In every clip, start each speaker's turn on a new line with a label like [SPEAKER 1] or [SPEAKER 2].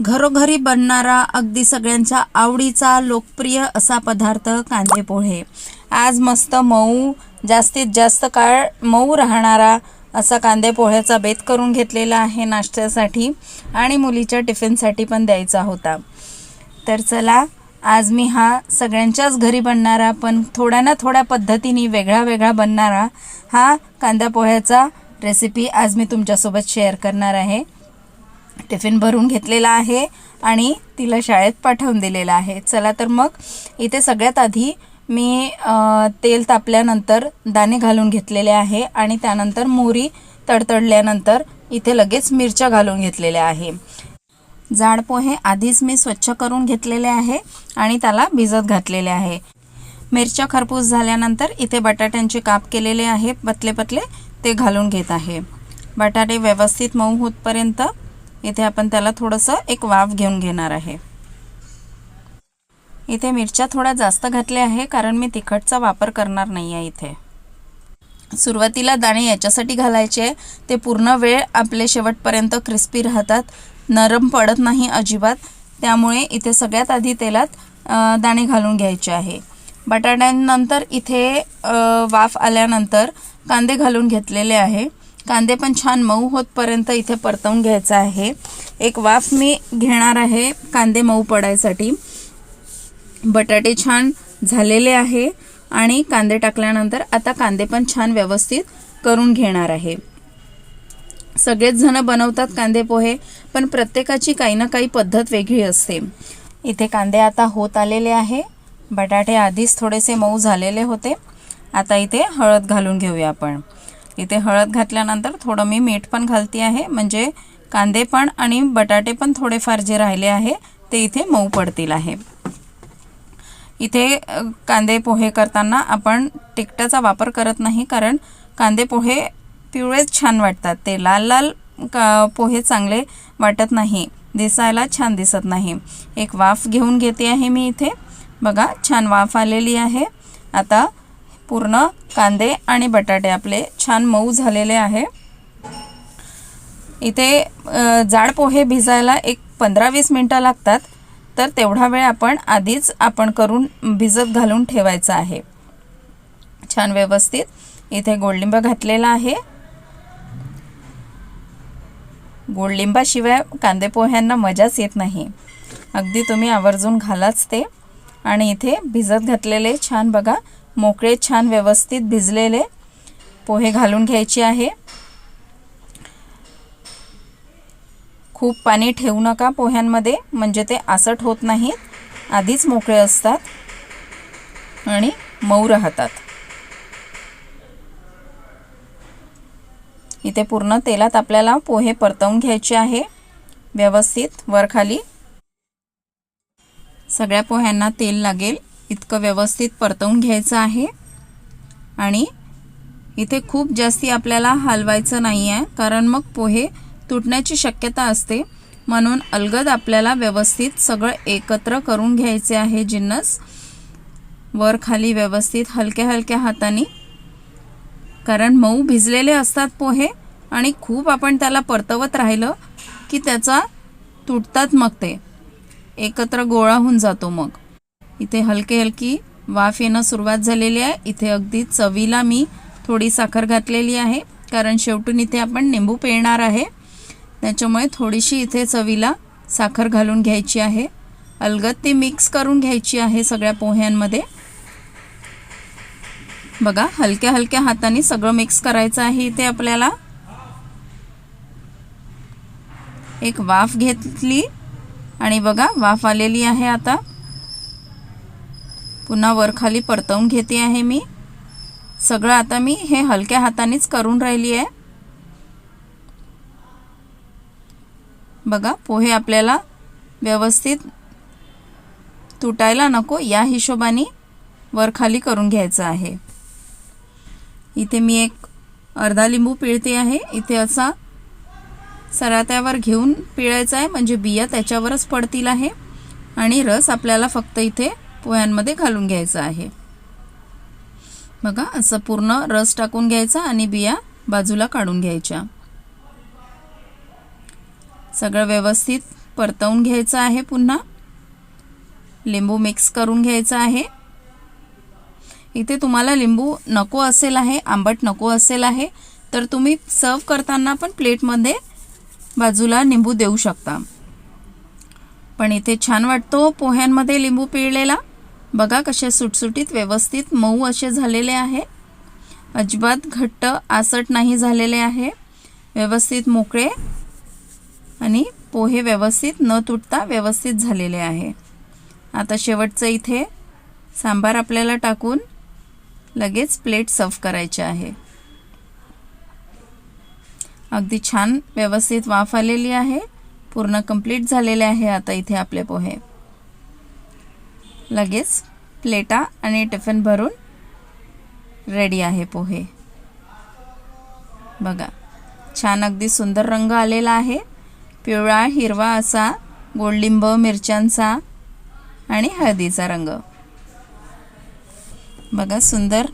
[SPEAKER 1] घरोघरी बनणारा अगदी सगळ्यांच्या आवडीचा लोकप्रिय असा पदार्थ कांदे पोहे. आज मस्त मऊ जास्तीत जास्त काळ मऊ राहणारा असा कांदे पोह्याचा बेत करून घेतलेला आहे नाश्त्यासाठी आणि मुलीच्या टिफिनसाठी पण द्यायचा होता. तर चला आज मी हा सगळ्यांच्याच घरी बनणारा पण थोड्या ना थोड्या पद्धतीने वेगळा वेगळा बनणारा हा कांदा पोह्याचा रेसिपी आज मी तुमच्यासोबत शेअर करणार आहे. टिफिन भरून घेतलेला आहे आणि तिला शाळेत पाठवून दिलेला आहे. चला तर मग इथे सगळ्यात आधी मी तेल तापल्यानंतर दाणे घालून घेतलेले आहे आणि त्यानंतर मोहरी तडतडल्यानंतर इथे लगेच मिरच्या घालून घेतलेल्या आहे. जाड पोहे आधीच मी स्वच्छ करून घेतलेले आहे आणि त्याला भिजत घातलेले आहे. मिरच्या खरपूस झाल्यानंतर इथे बटाट्यांचे काप केलेले आहे. पतले पतले ते घालून घेत आहे. बटाटे व्यवस्थित मऊ होतपर्यंत इथे आपण त्याला थोडंसं एक वाफ घेऊन घेणार आहे. इथे मिरच्या थोड्या जास्त घातल्या आहे कारण मी तिखटचा वापर करणार नाही आहे इथे. सुरुवातीला दाणे याच्यासाठी घालायचे आहे ते पूर्ण वेळ आपले शेवटपर्यंत क्रिस्पी राहतात. नरम पडत नाही अजिबात त्यामुळे इथे सगळ्यात आधी तेलात दाणे घालून घ्यायचे आहे. बटाट्यांनंतर इथे वाफ आल्यानंतर कांदे घालून घेतलेले आहे. कांदे पण छान मऊ होतपर्यंत इथे परतवून घ्यायचा आहे. एक वाफ मी घेणार आहे कांदे मऊ पडायसाठी. बटाटे छान झालेले आहे आणि कांदे टाकल्यानंतर आता कांदे पण छान व्यवस्थित करून घेणार आहे. सगळेच जण बनवतात कांदे पोहे पण प्रत्येकाची काही ना काही पद्धत वेगळी असते. इथे कांदे आता होत आलेले आहे. बटाटे आधीच थोडेसे मऊ झालेले होते. आता इथे हळद घालून घेऊया आपण. इथे हळद घातल्यानंतर थोडं मी मीठ पण घालते आहे. म्हणजे कांदे पण आणि बटाटे पण थोडेफार जे राहिले आहे ते इथे मऊ पडतील आहे. इथे कांदे पोहे करताना आपण तिखटाचा वापर करत नाही कारण कांदे पोहे पिवळेच छान वाटतात. ते लाल लाल का पोहे चांगले वाटत नाही. दिसायला छान दिसत नाही. एक वाफ घेऊन घेते आहे मी इथे. बघा छान वाफ आलेली आहे. आता पूर्ण कांदे आणि बटाटे आपले छान मऊ झालेले आहे. इथे जाड पोहे भिजायला एक पंधरा वीस मिनटं लागतात तर तेवढा वेळ आपण आधीच आपण करून भिजत घालून ठेवायचा आहे. छान व्यवस्थित इथे गोडलिंब घातलेला आहे. गोडलिंबाशिवाय कांदे पोह्यांना मजाच येत नाही. अगदी तुम्ही आवर्जून घालाच ते. आणि इथे भिजत घातलेले छान बघा मोकळे छान व्यवस्थित भिजलेले पोहे घालून घ्यायचे आहे. खूप पाणी ठेवू नका पोह्यांमध्ये म्हणजे ते आसट होत नाहीत. आधीच मोकळे असतात आणि मऊ राहतात. इथे पूर्ण तेलात आपल्याला पोहे परतवून घ्यायचे आहे. व्यवस्थित वरखाली सगळ्या पोह्यांना तेल लागेल. इतकं व्यवस्थित परतवून घ्यायचं आहे. आणि इथे खूप जास्ती आपल्याला हलवायचं नाही आहे कारण मग पोहे तुटण्याची शक्यता असते. म्हणून अलगद आपल्याला व्यवस्थित सगळं एकत्र करून घ्यायचे आहे जिन्नस. वर खाली व्यवस्थित हलक्या हलक्या हाताने. कारण मऊ भिजलेले असतात पोहे आणि खूप आपण त्याला परतवत राहिलं की त्याचा तुटतात मग ते. एकत्र गोळा होऊन जातो मग. इथे हलकी हलकी वाफ येणं सुरुवात झालेली आहे. इथे अगदी चवीला मी थोडी साखर घातलेली आहे कारण शेवटून इथे आपण निंबू पिळणार आहे. त्याच्यामुळे थोडीशी इथे चवीला साखर घालून घ्यायची आहे. अलगद ती मिक्स करून घ्यायची आहे सगळ्या पोह्यांमध्ये. बघा हलक्या हलक्या हाताने सगळं मिक्स करायचं आहे इथे आपल्याला. एक वाफ घेतली आणि बघा वाफ आलेली आहे आता. पुन्हा वरखाली परतवून घेते आहे मी. सगळं आता मी हे हलक्या हातानेच करून राहिली आहे. बघा पोहे आपल्याला व्यवस्थित तुटायला नको या हिशोबाने वरखाली करून घ्यायचं आहे. इथे मी एक अर्धा लिंबू पिळते आहे. इथे असा सरात्यावर घेऊन पिळायचा आहे म्हणजे बिया त्याच्यावरच पडतील आहे. आणि रस आपल्याला फक्त इथे पोह्यांमध्ये घालून घ्यायचं आहे. बघा असं पूर्ण रस टाकून घ्यायचा आणि बिया बाजूला काढून घ्यायच्या. सगळं व्यवस्थित परतवून घ्यायचं आहे पुन्हा. लिंबू मिक्स करून घ्यायचा आहे. इथे तुम्हाला लिंबू नको असेल आहे आंबट नको असेल आहे तर तुम्ही सर्व करताना पण प्लेटमध्ये बाजूला लिंबू देऊ शकता. पण इथे छान वाटतो पोह्यांमध्ये लिंबू पिळलेला. बघा कसे सुटसुटीत व्यवस्थित मऊ असे झालेले आहे. अजिबात घट्ट आसट नाही झालेले आहे. व्यवस्थित मोकळे आणि पोहे व्यवस्थित न तुटता व्यवस्थित झालेले आहे. आता शेवटचं इथे सांबार आपल्याला टाकून लगेच प्लेट सर्व करायचे आहे. अगदी छान व्यवस्थित वाफ आलेली आहे. पूर्ण कंप्लीट झालेले आहे आता इथे आपले पोहे. लगेच प्लेटा आणि टिफिन भरून रेडी आहे पोहे. बघा छान अगदी सुंदर रंग आलेला आहे. पिवळा हिरवा असा गोडलिंब मिरच्यांचा आणि हळदीचा रंग. बघा सुंदर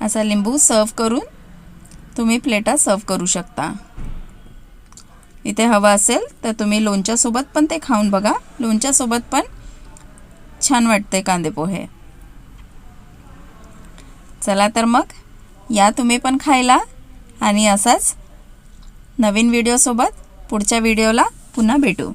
[SPEAKER 1] असा लिंबू सर्व करून तुम्ही प्लेटा सर्व करू शकता. इथे हवा असेल तर तुम्ही लोणच्यासोबत पण ते खाऊन बघा. लोणच्यासोबत पण छान वाटते कांदे पोहे. चला तर मग या तुम्ही पण खायला आणि असाच नवीन व्हिडिओसोबत पुढच्या व्हिडिओला पुन्हा भेटू.